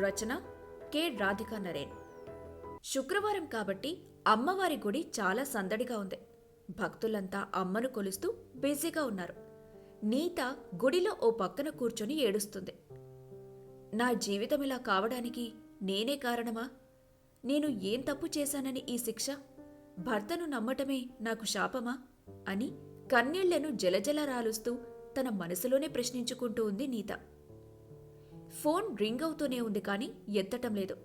రచన K. Radhika Naren. శుక్రవారం కాబట్టి అమ్మవారి గుడి చాలా సందడిగా ఉంది. భక్తులంతా అమ్మను కొలుస్తూ బిజీగా ఉన్నారు. నీత గుడిలో ఓ పక్కన కూర్చొని ఏడుస్తుంది. నా జీవితం ఇలా కావడానికి నేనే కారణమా? నేను ఏం తప్పు చేశానని ఈ శిక్ష? భర్తను నమ్మటమే నాకు శాపమా? అని కన్నీళ్ళను జలజల రాలుస్తూ తన మనసులోనే ప్రశ్నించుకుంటూ ఉంది నీత. ఫోన్ రింగ్ అవుతూనే ఉంది కానీ ఎత్తటం లేదు.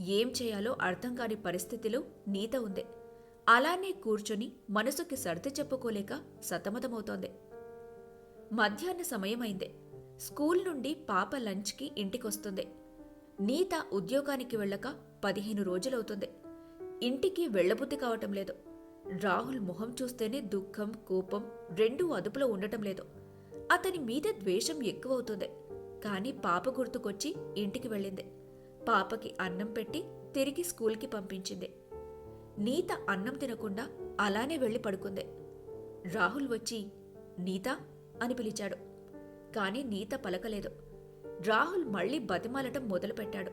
ఏం చేయాలో అర్థం కాని పరిస్థితిలో నీత ఉంది. అలానే కూర్చొని మనసుకి సర్ది చెప్పుకోలేక సతమతమవుతోంది. మధ్యాహ్న సమయమైంది. స్కూల్ నుండి పాప లంచ్కి ఇంటికొస్తుంది. నీత ఉద్యోగానికి వెళ్ళక పదిహేను రోజులవుతుంది. ఇంటికి వెళ్ళబుద్ధి కావటం లేదు. రాహుల్ మొహం చూస్తేనే దుఃఖం కోపం రెండూ అదుపులో ఉండటం లేదు. అతని మీద ద్వేషం ఎక్కువవుతుంది. కానీ పాప గుర్తుకొచ్చి ఇంటికి వెళ్ళింది. పాపకి అన్నం పెట్టి తిరిగి స్కూల్కి పంపించింది. నీత అన్నం తినకుండా అలానే వెళ్ళి పడుకుంది. రాహుల్ వచ్చి నీత? అని పిలిచాడు. కానీ నీత పలకలేదు. రాహుల్ మళ్ళీ బతిమాలటం మొదలుపెట్టాడు.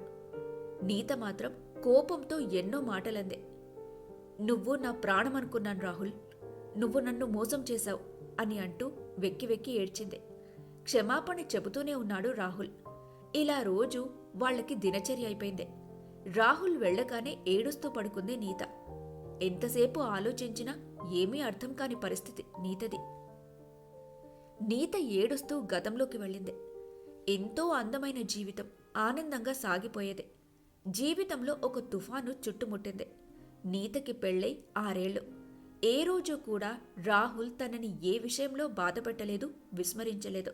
నీత మాత్రం కోపంతో ఎన్నో మాటలంది. నువ్వు నా ప్రాణమనుకున్నాను రాహుల్. నువ్వు నన్ను మోసం చేశావు అని అంటూ వెక్కి వెక్కి ఏడ్చింది. క్షమాపణ చెబుతూనే ఉన్నాడు రాహుల్. ఇలా రోజు వాళ్ళకి దినచర్య అయిపోయింది. రాహుల్ వెళ్ళగానే ఏడుస్తూ పడుకుంది నీత. ఎంతసేపు ఆలోచించినా ఏమీ అర్థం కాని పరిస్థితి నీతది. నీత ఏడుస్తూ గతంలోకి వెళ్ళింది. ఎంతో అందమైన జీవితం ఆనందంగా సాగిపోయేది. జీవితంలో ఒక తుఫాను చుట్టుముట్టింది. నీతకి పెళ్ళై ఆరేళ్ళు ఏ రోజు కూడా రాహుల్ తనని ఏ విషయంలో బాధపెట్టలేదు విస్మరించలేదు.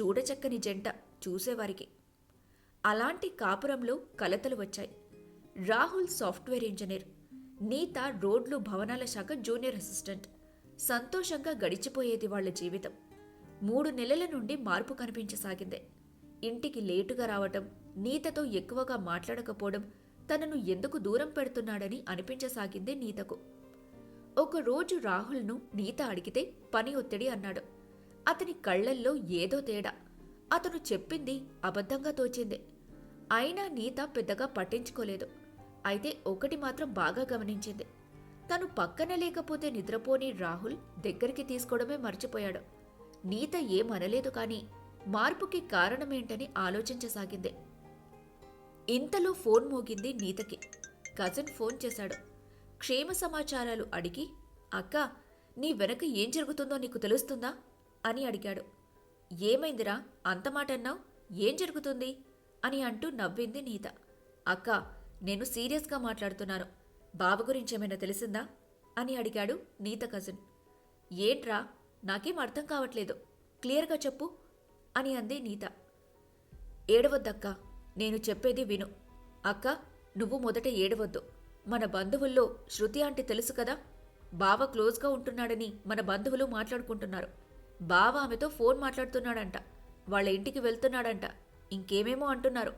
చూడచక్కని జంట చూసేవారికి. అలాంటి కాపురంలో కలతలు వచ్చాయి. రాహుల్ సాఫ్ట్వేర్ ఇంజనీర్ నీత రోడ్లు భవనాల శాఖ జూనియర్ అసిస్టెంట్. సంతోషంగా గడిచిపోయేది వాళ్ళ జీవితం. మూడు నెలల నుండి మార్పు కనిపించసాగింది. ఇంటికి లేటుగా రావటం నీతతో ఎక్కువగా మాట్లాడకపోవడం తనను ఎందుకు దూరం పెడుతున్నాడని అనిపించసాగిందే నీతకు. ఒకరోజు రాహుల్ను నీత అడిగితే పని ఒత్తిడి అన్నాడు. అతని కళ్ళల్లో ఏదో తేడా. అతను చెప్పింది అబద్ధంగా తోచింది. అయినా నీత పెద్దగా పట్టించుకోలేదు. అయితే ఒకటి మాత్రం బాగా గమనించింది. తను పక్కన లేకపోతే నిద్రపోని రాహుల్ దగ్గరికి తీసుకోవడమే మర్చిపోయాడు. నీత ఏమనలేదు కాని మార్పుకి కారణమేంటని ఆలోచించసాగింది. ఇంతలో ఫోన్ మోగింది నీతకి. కజిన్ ఫోన్ చేశాడు. క్షేమ సమాచారాలు అడిగి అక్క నీ వెనక ఏం జరుగుతుందో నీకు తెలుస్తుందా? అని అడిగాడు. ఏమైందిరా? అంత మాట అన్నావు? ఏం జరుగుతుంది? అని అంటూ నవ్వింది నీత. అక్క నేను సీరియస్గా మాట్లాడుతున్నాను. బావ గురించి ఏమైనా తెలిసిందా? అని అడిగాడు నీత కజిన్. ఏంట్రా? నాకేం అర్థం కావట్లేదు. క్లియర్గా చెప్పు అని అంది నీత. ఏడవద్దక్క నేను చెప్పేది విను. అక్క నువ్వు మొదట ఏడవద్దు. మన బంధువుల్లో శృతి అంటే తెలుసు కదా? బావ క్లోజ్గా ఉంటున్నాడని మన బంధువులు మాట్లాడుకుంటున్నారు. బావ ఆమెతో ఫోన్ మాట్లాడుతున్నాడంట. వాళ్ళ ఇంటికి వెళ్తున్నాడంట. ఇంకేమేమో అంటున్నారు.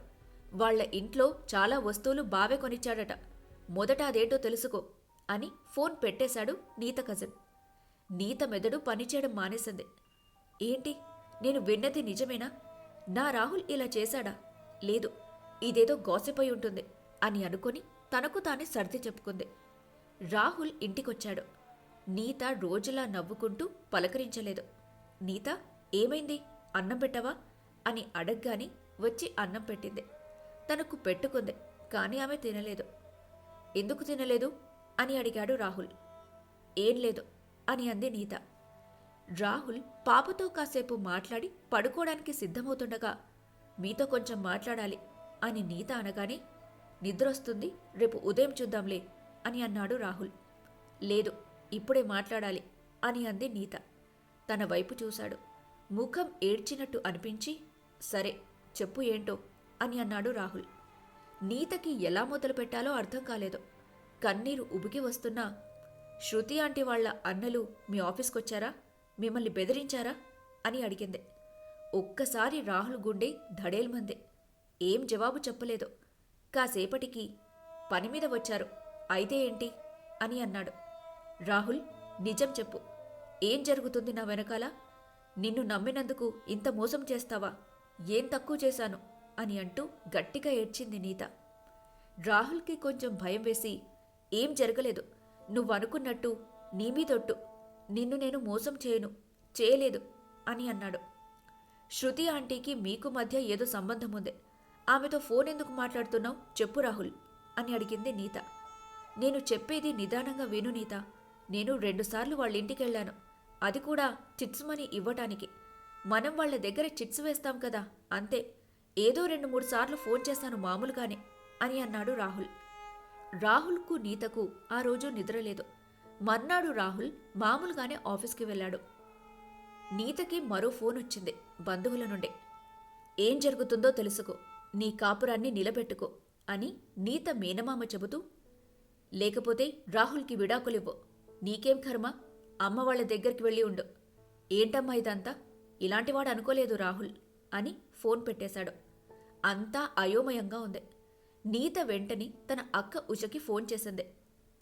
వాళ్ళ ఇంట్లో చాలా వస్తువులు బావే కొనిచ్చాడట. మొదట అదేంటో తెలుసుకో అని ఫోన్ పెట్టేశాడు నీత కజిన్. నీత మెదడు పనిచేయడం మానేసింది. ఏంటి? నేను విన్నది నిజమేనా? నా రాహుల్ ఇలా చేశాడా? లేదు ఇదేదో గోసిపోయి ఉంటుంది అని అనుకొని తనకు తానే సర్ది చెప్పుకుంది. రాహుల్ ఇంటికొచ్చాడు. నీత రోజులా నవ్వుకుంటూ పలకరించలేదు. నీత ఏమైంది? అన్నం పెట్టవా? అని అడగ్గాని వచ్చి అన్నం పెట్టింది. తనకు పెట్టుకుంది కానీ ఆమె తినలేదు. ఎందుకు తినలేదు? అని అడిగాడు రాహుల్. ఏం లేదు అని అంది నీత. రాహుల్ పాపతో కాసేపు మాట్లాడి పడుకోవడానికి సిద్ధమవుతుండగా మీతో కొంచెం మాట్లాడాలి అని నీత అనగానే నిద్రొస్తుంది రేపు ఉదయం చూద్దాంలే అని అన్నాడు రాహుల్. లేదు ఇప్పుడే మాట్లాడాలి అని అంది నీత. తన వైపు చూశాడు. ముఖం ఏడ్చినట్టు అనిపించి సరే చెప్పు ఏంటో అని అన్నాడు రాహుల్. నీతకి ఎలా మొదలు పెట్టాలో అర్థం కాలేదు. కన్నీరు ఉబికి వస్తున్నా శృతి ఆంటీ వాళ్ళ అన్నలు మీ ఆఫీస్కొచ్చారా? మిమ్మల్ని బెదిరించారా? అని అడిగింది. ఒక్కసారి రాహుల్ గుండె ధడేల్మంది ఏం జవాబు చెప్పలేదు. కాసేపటికి పని మీద వచ్చారు. అయితే ఏంటి? అని అన్నాడు. రాహుల్ నిజం చెప్పు. ఏం జరుగుతుంది నా వెనకాల? నిన్ను నమ్మినందుకు ఇంత మోసం చేస్తావా? ఏం తక్కువ చేశాను? అని అంటూ గట్టిగా ఏడ్చింది నీత. రాహుల్కి కొంచెం భయం వేసి ఏం జరగలేదు. నువ్వనుకున్నట్టు నీ మీదొట్టు. నిన్ను నేను మోసం చేయను చేయలేదు అని అన్నాడు. శృతి ఆంటీకి మీకు మధ్య ఏదో సంబంధం ఉంది ఆమెతో ఫోన్ ఎందుకు మాట్లాడుతున్నావు? చెప్పు రాహుల్ అని అడిగింది నీత. నేను చెప్పేది నిదానంగా విను నీత. నేను రెండుసార్లు వాళ్ళ ఇంటికి వెళ్ళాను అది కూడా చిట్స్ మనీ ఇవ్వటానికి. మనం వాళ్ళ దగ్గర చిట్స్ వేస్తాం కదా అంతే. ఏదో రెండు మూడు సార్లు ఫోన్ చేశాను మామూలుగానే అని అన్నాడు రాహుల్. రాహుల్కు నీతకు ఆ రోజు నిద్రలేదు. మర్నాడు రాహుల్ మామూలుగానే ఆఫీస్కి వెళ్ళాడు. నీతకి మరో ఫోన్ వచ్చింది బంధువుల నుండి. ఏం జరుగుతుందో తెలుసుకో నీ కాపురాన్ని నిలబెట్టుకో అని నీత మేనమామ చెబుతూ లేకపోతే రాహుల్కి విడాకులివ్వు. నీకేం కర్మ? అమ్మ వాళ్ళ దగ్గరికి వెళ్ళి ఉండు. ఏంటమ్మా ఇదంతా? ఇలాంటివాడు అనుకోలేదు రాహుల్ అని ఫోన్ పెట్టేశాడు. అంతా అయోమయంగా ఉంది. నీత వెంటనే తన అక్క ఉషకి ఫోన్ చేసింది.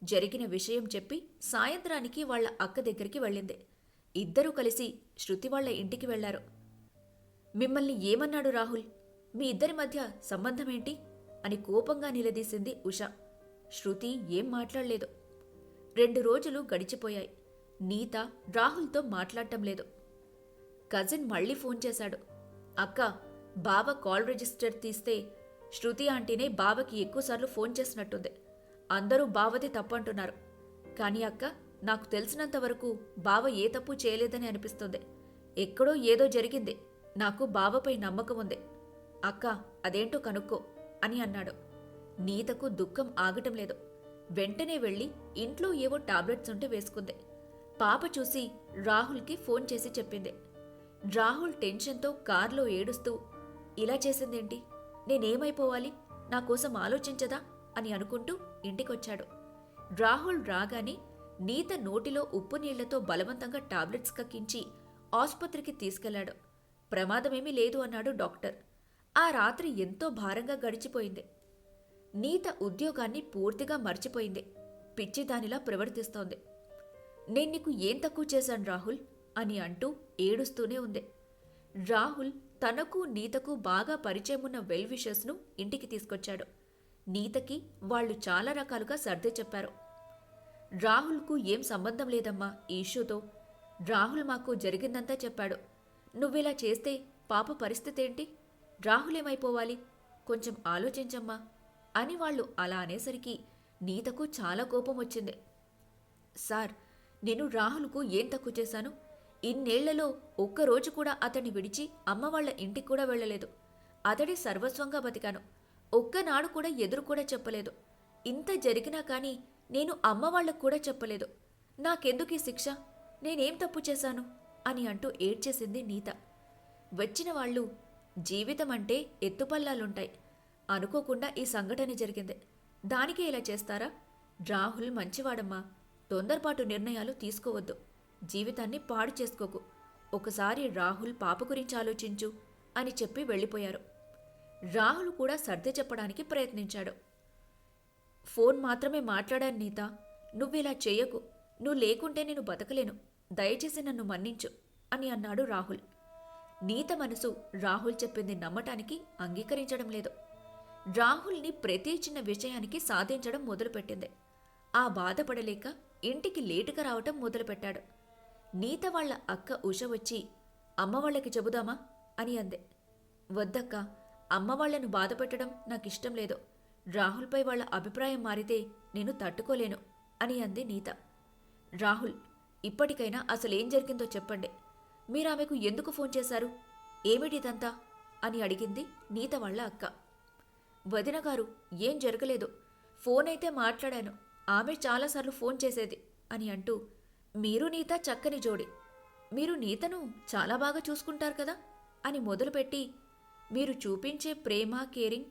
జరిగిన విషయం చెప్పి సాయంత్రానికి వాళ్ళ అక్క దగ్గరికి వెళ్ళింది. ఇద్దరూ కలిసి శృతి వాళ్ళ ఇంటికి వెళ్ళారు మిమ్మల్ని ఏమన్నాడు రాహుల్? మీ ఇద్దరి మధ్య సంబంధమేంటి? అని కోపంగా నిలదీసింది ఉష. శృతి ఏం మాట్లాడలేదు. రెండు రోజులు గడిచిపోయాయి. నీత రాహుల్తో మాట్లాడటం లేదు. కజిన్ మళ్ళీ ఫోన్ చేశాడు. అక్క బావ కాల్ రిజిస్టర్ తీస్తే శృతి ఆంటీనే బావకి ఎక్కువసార్లు ఫోన్ చేసినట్టుంది. అందరూ బావది తప్పంటున్నారు. కానీ అక్క నాకు తెలిసినంత వరకు బావ ఏ తప్పు చేయలేదని అనిపిస్తుంది. ఎక్కడో ఏదో జరిగింది. నాకు బావపై నమ్మకం ఉంది. అక్క అదేంటో కనుక్కో అని అన్నాడు. నీతకు దుఃఖం ఆగటం లేదు. వెంటనే వెళ్ళి ఇంట్లో ఏవో టాబ్లెట్స్ ఉంటే వేసుకుంది. పాప చూసి రాహుల్కి ఫోన్ చేసి చెప్పింది. రాహుల్ టెన్షన్తో కార్లో ఏడుస్తూ ఇలా చేసిందేంటి? నేనేమైపోవాలి? నా కోసం ఆలోచించదా? అని అనుకుంటూ ఇంటికొచ్చాడు. రాహుల్ రాగానే నీత నోటిలో ఉప్పు నీళ్ళతో బలవంతంగా టాబ్లెట్స్ కక్కించి ఆసుపత్రికి తీసుకెళ్ళాడు. ప్రమాదమేమీ లేదు అన్నాడు డాక్టర్. ఆ రాత్రి ఎంతో భారంగా గడిచిపోయింది. నీత ఉద్యోగాన్ని పూర్తిగా మర్చిపోయింది. పిచ్చిదానిలా ప్రవర్తిస్తోంది. నేను నీకు ఏం తక్కువ చేశాను రాహుల్? అని అంటూ ఏడుస్తూనే ఉంది. రాహుల్ తనకు నీతకు బాగా పరిచయం ఉన్న వెల్ విషర్స్ను ఇంటికి తీసుకొచ్చాడు. నీతకి వాళ్ళు చాలా రకాలుగా సర్ది చెప్పారు. రాహుల్కు ఏం సంబంధం లేదమ్మా ఈ ఇష్యూతో. రాహుల్ మాకు జరిగిందంతా చెప్పాడు. నువ్విలా చేస్తే పాప పరిస్థితి ఏంటి? రాహుల్ ఏమైపోవాలి? కొంచెం ఆలోచించమ్మా అని వాళ్ళు అలా అనేసరికి నీతకు చాలా కోపం వచ్చింది. సార్ నేను రాహుల్కు ఏం తక్కువ చేశాను? ఇన్నేళ్ళలో ఒక్కరోజు కూడా అతన్ని విడిచి అమ్మ వాళ్ళ ఇంటికి కూడా వెళ్ళలేదు. అతడి సర్వస్వంగా బతికాను. ఒక్కనాడు కూడా ఎదురు కూడా చెప్పలేదు. ఇంత జరిగినా కానీ నేను అమ్మ వాళ్ళకు కూడా చెప్పలేదు. నాకెందుకు ఈ శిక్ష? నేనేం తప్పు చేశాను? అని అంటూ ఏడ్చేసింది నీత. వచ్చిన వాళ్ళు జీవితం అంటే ఎత్తుపల్లాలుంటాయి. అనుకోకుండా ఈ సంఘటన జరిగింది. దానికే ఇలా చేస్తారా? రాహుల్ మంచివాడమ్మా. తొందరపాటు నిర్ణయాలు తీసుకోవద్దు. జీవితాన్ని పాడు చేసుకోకు. ఒకసారి రాహుల్ పాప గురించి ఆలోచించు అని చెప్పి వెళ్ళిపోయారు. రాహుల్ కూడా సర్ది చెప్పడానికి ప్రయత్నించాడు. ఫోన్ మాత్రమే మాట్లాడాను నీత. నువ్విలా చేయకు. నువ్వు లేకుంటే నేను బతకలేను. దయచేసి నన్ను మన్నించు అని అన్నాడు రాహుల్. నీత మనసు రాహుల్ చెప్పింది నమ్మటానికి అంగీకరించడం లేదు. రాహుల్ని ప్రతి చిన్న విషయానికి సాధించడం మొదలుపెట్టింది. ఆ బాధపడలేక ఇంటికి లేటుగా రావటం మొదలుపెట్టాడు. నీత వాళ్ళ అక్క ఉష వచ్చి అమ్మ వాళ్ళకి చెబుదామా? అని అంది. వద్దక్క అమ్మ వాళ్ళను బాధపెట్టడం నాకిష్టం లేదు. రాహుల్పై వాళ్ళ అభిప్రాయం మారితే నేను తట్టుకోలేను అని అంది నీత. రాహుల్ ఇప్పటికైనా అసలేం జరిగిందో చెప్పండి. మీరు ఆమెకు ఎందుకు ఫోన్ చేశారు? ఏమిటిదంతా? అని అడిగింది నీత వాళ్ళ అక్క. వదిన గారు ఏం జరగలేదు. ఫోన్ అయితే మాట్లాడాను. ఆమె చాలాసార్లు ఫోన్ చేసేది అని అంటూ మీరు నీత చక్కని జోడి. మీరు నీతను చాలా బాగా చూసుకుంటారు కదా? అని మొదలుపెట్టి మీరు చూపించే ప్రేమ కేరింగ్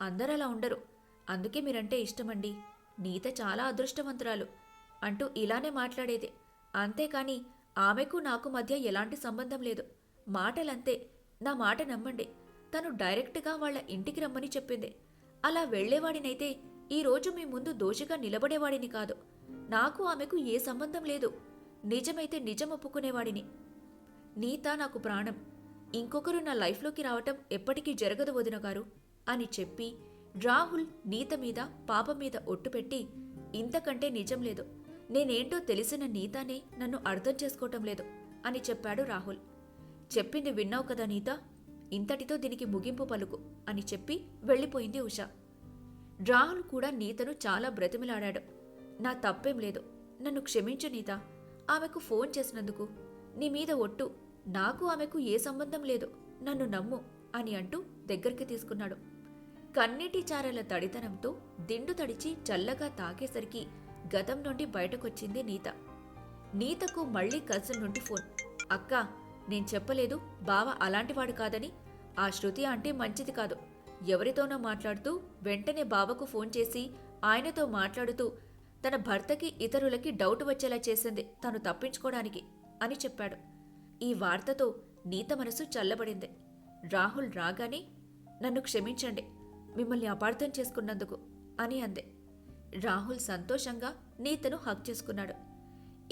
అందరలా ఉండరు. అందుకే మీరంటే ఇష్టమండి. నీత చాలా అదృష్టవంతురాలు అంటూ ఇలానే మాట్లాడేది. అంతేకాని ఆమెకు నాకు మధ్య ఎలాంటి సంబంధం లేదు. మాటలంతే. నా మాట నమ్మండి. తను డైరెక్ట్గా వాళ్ళ ఇంటికి రమ్మని చెప్పింది. అలా వెళ్ళేవాడినైతే ఈరోజు మీ ముందు దోషిగా నిలబడేవాడిని కాదు. నాకు ఆమెకు ఏ సంబంధం లేదు. నిజమైతే నిజం ఒప్పుకునేవాడిని. నీత నాకు ప్రాణం. ఇంకొకరు నా లైఫ్లోకి రావటం ఎప్పటికీ జరగదు వదిన గారు అని చెప్పి రాహుల్ నీత మీద పాప మీద ఒట్టు పెట్టి ఇంతకంటే నిజం లేదు. నేనేంటో తెలిసిన నీతానే నన్ను అర్థం చేసుకోవటం లేదు అని చెప్పాడు రాహుల్. చెప్పింది విన్నావు కదా నీత? ఇంతటితో దీనికి ముగింపు పలుకు అని చెప్పి వెళ్ళిపోయింది ఉషా. రాహుల్ కూడా నీతను చాలా బ్రతిమిలాడాడు. నా తప్పేం లేదు. నన్ను క్షమించు నీత. ఆమెకు ఫోన్ చేసినందుకు. నీ మీద ఒట్టు. నాకు ఆమెకు ఏ సంబంధం లేదు. నన్ను నమ్ము అని అంటూ దగ్గరికి తీసుకున్నాడు. కన్నీటి చారల తడితనంతో దిండు తడిచి చల్లగా తాకేసరికి గతం నుండి బయటకొచ్చింది నీత. నీతకు మళ్ళీ కజిన్ నుండి ఫోన్. అక్క నేను చెప్పలేదు బావ అలాంటివాడు కాదని. ఆ శృతి అంటే మంచిది కాదు. ఎవరితోనో మాట్లాడుతూ వెంటనే బావకు ఫోన్ చేసి ఆయనతో మాట్లాడుతూ తన భర్తకి ఇతరులకి డౌట్ వచ్చేలా చేసింది తను తప్పించుకోవడానికి అని చెప్పాడు. ఈ వార్తతో నీత మనసు చల్లబడింది. రాహుల్ రాగానే నన్ను క్షమించండి మిమ్మల్ని అపార్థం చేసుకున్నందుకు అని అంది. రాహుల్ సంతోషంగా నీతను హక్ చేసుకున్నాడు.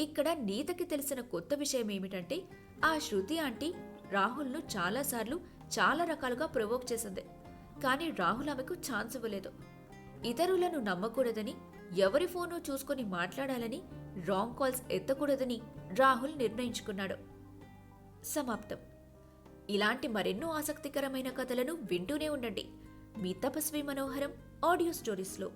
ఇక్కడ నీతకి తెలిసిన కొత్త విషయం ఏమిటంటే ఆ శృతి ఆంటీ రాహుల్ను చాలాసార్లు చాలా రకాలుగా ప్రొవోక్ చేసింది. కానీ రాహుల్ ఆమెకు ఛాన్స్ ఇవ్వలేదు. ఇతరులను నమ్మకూడదని ఎవరి ఫోను చూసుకొని మాట్లాడాలని రాంగ్ కాల్స్ ఎత్తకూడదని రాహుల్ నిర్ణయించుకున్నాడు. సమాప్తం. ఇలాంటి మరెన్నో ఆసక్తికరమైన కథలను వింటూనే ఉండండి. మీ తపస్వి మనోహరం ఆడియో స్టోరీస్లో.